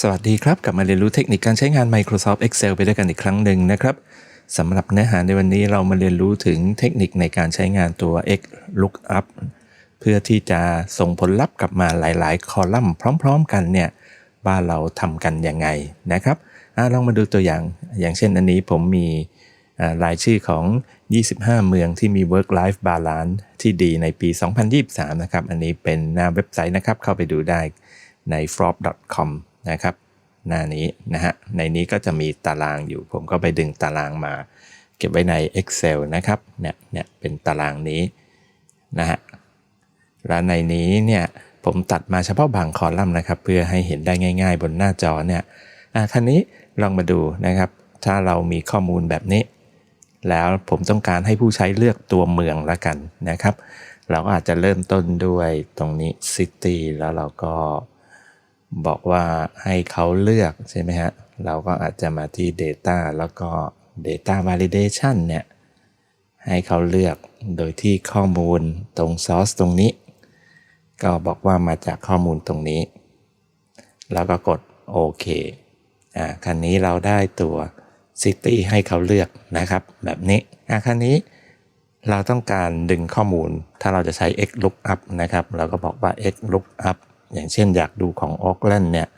สวัสดีครับ กลับมาเรียนรู้เทคนิคการใช้งาน Microsoft Excel ไปด้วยกันอีกครั้งหนึ่งนะครับสำหรับเนื้อหาในวันนี้เรามาเรียนรู้ถึงเทคนิคในการใช้งานตัว X Lookup เพื่อที่จะส่งผลลัพธ์กลับมาหลาย ๆ คอลัมน์พร้อม ๆ กันเนี่ยว่านเราทำกันยังไงนะครับอลองมาดูตัวอย่าง อย่างเช่นอันนี้ผมมีรายชื่อของ 25 เมืองที่มี work life balance ที่ดีในปี 2023 นะครับ อันนี้เป็นหน้าเว็บไซต์นะครับ เข้าไปดูได้ใน f r o p com นะครับ หน้านี้นะฮะในนี้ก็จะมีตารางอยู่ ผมก็ไปดึงตารางมา เก็บไว้ใน Excel นะครับเนี่ยเนี่ยเป็นตารางนี้นะฮะและในนี้เนี่ยผมตัดมาเฉพาะบางคอลัมน์นะครับ เพื่อให้เห็นได้ง่าย ๆ บนหน้าจอเนี่ยอะคันนี้ลองมาดูนะครับ ถ้าเรามีข้อมูลแบบนี้ แล้วผมต้องการให้ผู้ใช้เลือกตัวเมืองละกันนะครับ เราก็อาจจะเริ่มต้นด้วยตรงนี้ city แล้วเราก็ บอกว่าให้เขาเลือกใช่ไหมฮะ เราก็อาจจะมาที่ data แล้วก็ data validation เนี่ย ให้เขาเลือกโดยที่ข้อมูลตรง source ตรงนี้ ก็บอกว่ามาจากข้อมูลตรงนี้ แล้วก็กดโอเคอ่าคันนี้เราได้ตัว City ให้เขาเลือกนะครับ แบบนี้อ่าคันนี้เราต้องการดึงข้อมูล ถ้าเราจะใช้ x lookup นะครับ เราก็บอกว่า x lookup อย่างเช่นอยากดูของ Auckland เนี่ย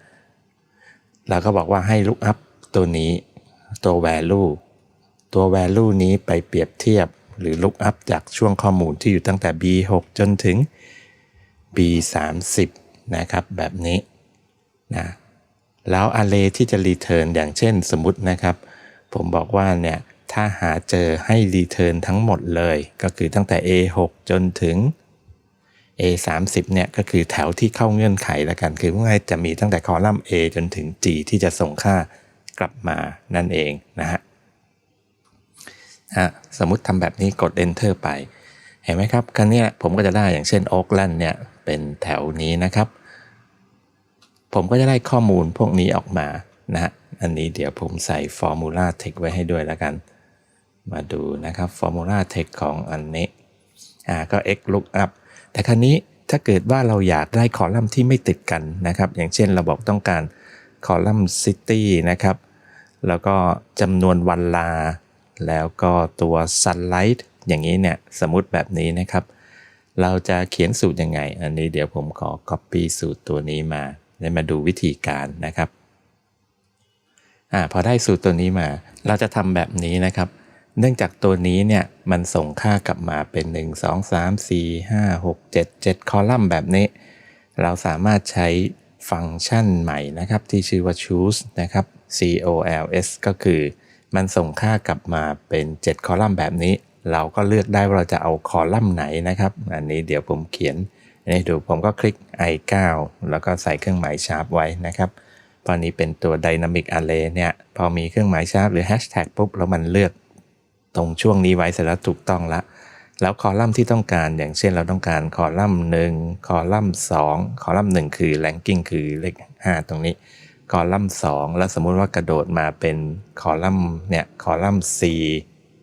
เราก็บอกว่าให้ lookup ตัวนี้ตัว value ตัว value นี้ไปเปรียบเทียบหรือ lookup จากช่วงข้อมูลที่อยู่ตั้งแต่ B6 จนถึง B30 นะครับ แบบนี้นะแล้ว array ที่จะ return อย่างเช่นสมมตินะครับ ผมบอกว่าเนี่ยถ้าหาเจอให้ return ทั้งหมดเลย ก็คือตั้งแต่ A6 จนถึง A30 เนี่ยก็คือแถวที่เข้าเงื่อนไขแล้วกัน คือพว่าจะมีตั้งแต่คอลัมน์ A จนถึง G ที่จะส่งค่ากลับมานั่นเองนะฮะอะสมมติทำแบบนี้กด enter ไป เห็นไหมครับกันเนี้ผมก็จะได้อย่างเช่น Oakland เนี่ยเป็นแถวนี้นะครับ ผมก็จะได้ข้อมูลพวกนี้ออกมานะฮะอันนี้เดี๋ยวผมใส่ Formula Text ไว้ให้ด้วยแล้วกัน มาดูนะครับ Formula Text ของอันนี้อ่าก็ x lookup แต่ครั้นี้ถ้าเกิดว่าเราอยากได้คอลัมน์ที่ไม่ติดกันนะครับ อย่างเช่นเราบอกต้องการคอลัมน์ city นะครับ แล้วก็จำนวนวันลา แล้วก็ตัว sunlight อย่างนี้เนี่ย สมมติแบบนี้นะครับ เราจะเขียนสูตรยังไง อันนี้เดี๋ยวผมขอ copy สูตรตัวนี้มาแล้มาดูวิธีการนะครับอ่าพอได้สูตรตัวนี้มา เราจะทำแบบนี้นะครับ เนื่องจากตัวนี้เนี่ยมันส่งค่ากลับมาเป็น 1 2 3 4 5 6 7 7 คอลัมน์แบบนี้ เราสามารถใช้ฟังก์ชันใหม่นะครับ ที่ชื่อว่า choose นะครับ C O L S ก็คือมันส่งค่ากลับมาเป็น 7 คอลัมน์แบบนี้ เราก็เลือกได้ว่าเราจะเอาคอลัมน์ไหนนะครับ อันนี้เดี๋ยวผมเขียนให้ดูผมก็คลิก i9 แล้วก็ใส่เครื่องหมายชาร์ปไว้นะครับตอนนี้เป็นตัว Dynamic Array เนี่ย พอมีเครื่องหมายชาร์ปหรือ Hashtag ปุ๊บ แล้วมันเลือก ตรงช่วงนี้ไว้เสร็จแล้วถูกต้องละ แล้วคอลัมน์ที่ต้องการอย่างเช่นเราต้องการคอลัมน์หนึ่งคอลัมน์สองคอลัมน์หนึ่งคือ ranking คือเลข 5 ตรงนี้ คอลัมน์สองแล้วสมมุติว่ากระโดดมาเป็นคอลัมน์เนี่ยคอลัมน์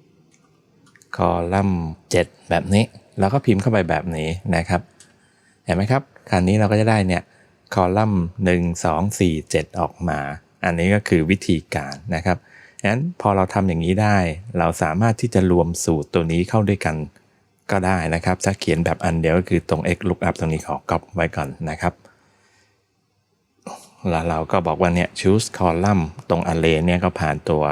4คอลัมน์7แบบนี้เราก็พิมพ์เข้าไปแบบนี้นะครับ เห็นไหมครับคราวนี้เราก็จะได้เนี่ยคอลัมน์1 2 4 7 ออกมา อันนี้ก็คือวิธีการนะครับ งั้นพอเราทำอย่างนี้ได้ เราสามารถที่จะรวมสูตรตัวนี้เข้าด้วยกันก็ได้นะครับ ถ้าเขียนแบบอันเดียวก็คือตรง x lookup ตรงนี้ขอก๊อปไว้ก่อนนะครับ แล้วเราก็บอกว่าเนี่ย choose column ตรง array เนี่ยก็ผ่านตัว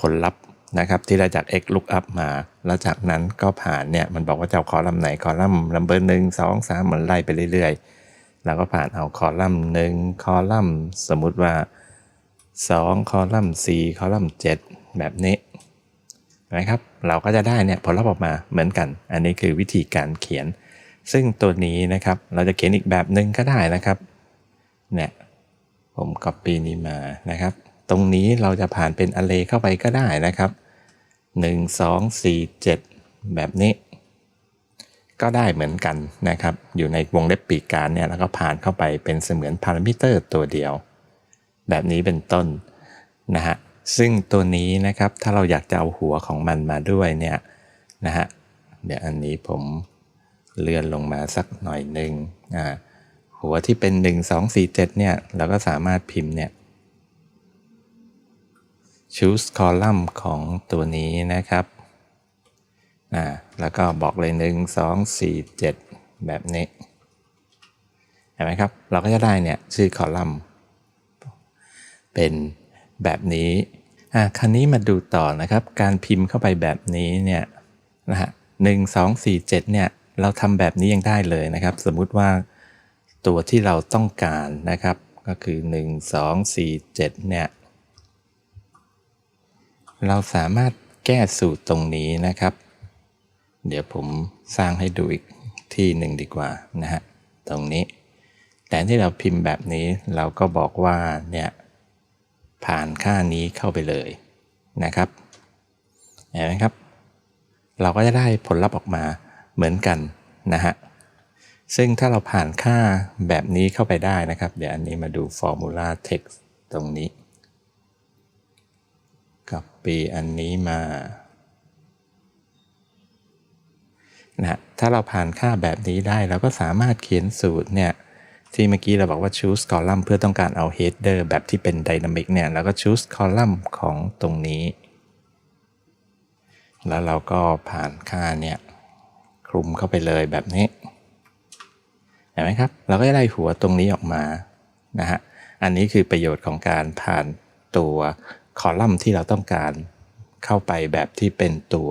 ผลลัพธ์นะครับที่ได้จาก x lookup มา แล้วจากนั้นก็ผ่านเนี่ยมันบอกว่าจะเอาคอลัมน์ไหนคอลัมน์ number หนึ่งสองสามเหมือนไล่ไปเรื่อยๆ แล้วก็ผ่านเอาคอลัมน์หนึ่งคอลัมน์สมมุติว่า 2 คอลัมน์4คอลัมน์7แบบนี้นะครับเราก็จะได้เนี่ยผลลัพธ์ออกมาเหมือนกัน อันนี้คือวิธีการเขียน ซึ่งตัวนี้นะครับเราจะเขียนอีกแบบหนึ่งก็ได้นะครับเนี่ยผม copy นี้มานะครับ ตรงนี้เราจะผ่านเป็น array เข้าไปก็ได้นะครับ 1 2 4 7 แบบนี้ ก็ได้เหมือนกันนะครับ อยู่ในวงเล็บปีกการเนี่ยแล้วก็ผ่านเข้าไปเป็นเสมือนพารามิเตอร์ตัวเดียว แบบนี้เป็นต้นนะฮะซึ่งตัวนี้นะครับถ้าเราอยากจะเอาหัวของมันมาด้วยเนี่ยนะฮะเดี๋ยวอันนี้ผมเลื่อนลงมาสักหน่อยหนึ่งอ่าหัวที่เป็น 1 2 4 7เนี่ยเราก็สามารถพิมพ์เนี่ย choose column ของตัวนี้นะครับอ่าแล้วก็บอกเลย 1 2 4 7 แบบนี้เห็นไหมครับ เราก็จะได้เนี่ยชื่อคอลัมน์ เป็นแบบนี้อะคราวนี้มาดูต่อนะครับ การพิมพ์เข้าไปแบบนี้เนี่ยนะฮะหนึ่งสองสี่เจ็ดเนี่ยเราทำแบบนี้ยังได้เลยนะครับ สมมุติว่าตัวที่เราต้องการนะครับ ก็คือ 1 2 4 7เนี่ยเราสามารถแก้สูตรตรงนี้นะครับ เดี๋ยวผมสร้างให้ดูอีกที่หนึ่งดีกว่านะฮะตรงนี้ แต่ที่เราพิมพ์แบบนี้เราก็บอกว่าเนี่ย ผ่านค่านี้เข้าไปเลยนะครับเห็นไหมครับ เราก็จะได้ผลลัพธ์ออกมาเหมือนกันนะฮะซึ่งถ้าเราผ่านค่าแบบนี้เข้าไปได้นะครับ เดี๋ยวอันนี้มาดู formula text ตรงนี้ copy อันนี้มานะฮะถ้าเราผ่านค่าแบบนี้ได้เราก็สามารถเขียนสูตรเนี่ย ที่เมื่อกี้เราบอกว่า choose column เพื่อต้องการเอา header แบบที่เป็น dynamic เนี่ยแล้วก็ choose column ของตรงนี้ แล้วเราก็ผ่านค่าเนี่ยคลุมเข้าไปเลยแบบนี้ เห็นไหมครับ เราก็จะได้หัวตรงนี้ออกมานะฮะ อันนี้คือประโยชน์ของการผ่านตัวคอลัมน์ที่เราต้องการเข้าไปแบบที่เป็นตัว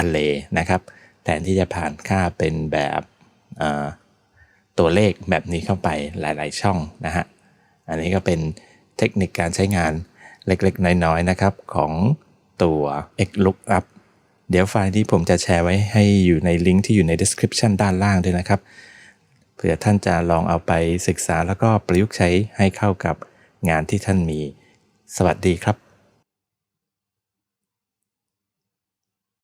array นะครับ แทนที่จะผ่านค่าเป็นแบบ ตัวเลขแบบนี้เข้าไปหลาย ๆ ช่องนะฮะ อันนี้ก็เป็นเทคนิคการใช้งานเล็ก ๆ น้อย ๆ นะครับของตัว XLOOKUP เดี๋ยวไฟล์นี้ผมจะแชร์ไว้ให้อยู่ในลิงก์ที่อยู่ใน description ด้านล่างด้วยนะครับ เผื่อท่านจะลองเอาไปศึกษาแล้วก็ประยุกต์ใช้ให้เข้ากับงานที่ท่านมี สวัสดีครับ